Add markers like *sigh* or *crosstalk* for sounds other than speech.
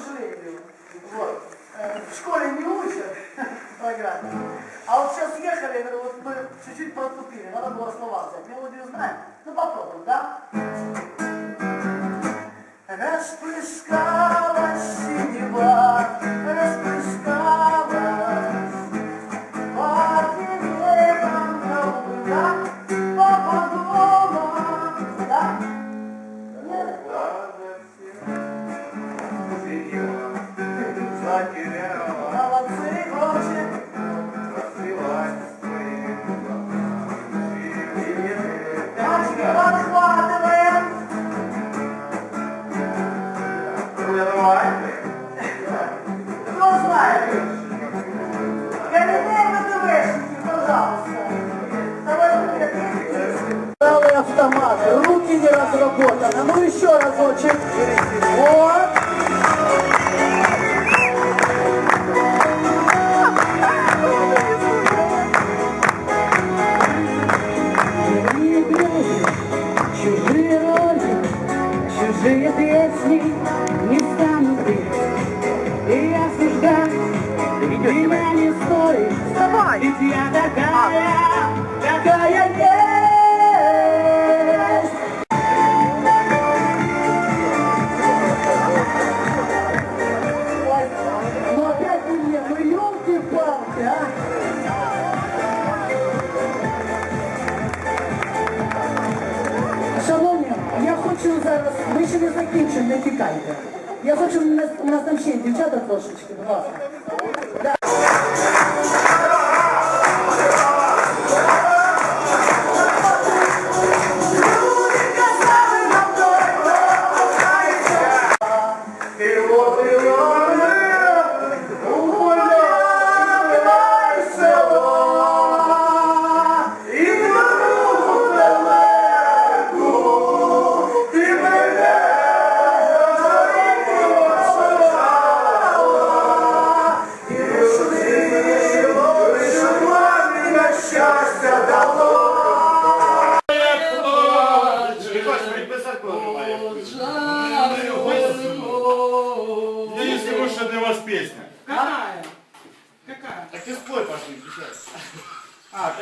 сожалению. Вот. Э, В школе не учат *laughs* программе. А вот сейчас ехали, вот мы чуть-чуть подтупили, надо было слова взять. Мелодию знаем? Ну попробуем, да? Расплескалась синева, расплескалась под небом голубя, по не разработаны. Ну еще разочек. Вот. Чужие грезы, чужие роли, чужие песни не станут петь. И я осуждаю, меня не стоит, ведь я такая, такая есть. хочу зараз, ми ще не закінчимо, не тікайте. Я хочу, у нас, у нас там ще є дівчата трошечки, будь ласка. Да. Я не скажу, что для вас песня. Какая? Какая? Так ты спой, пошли, сейчас. А,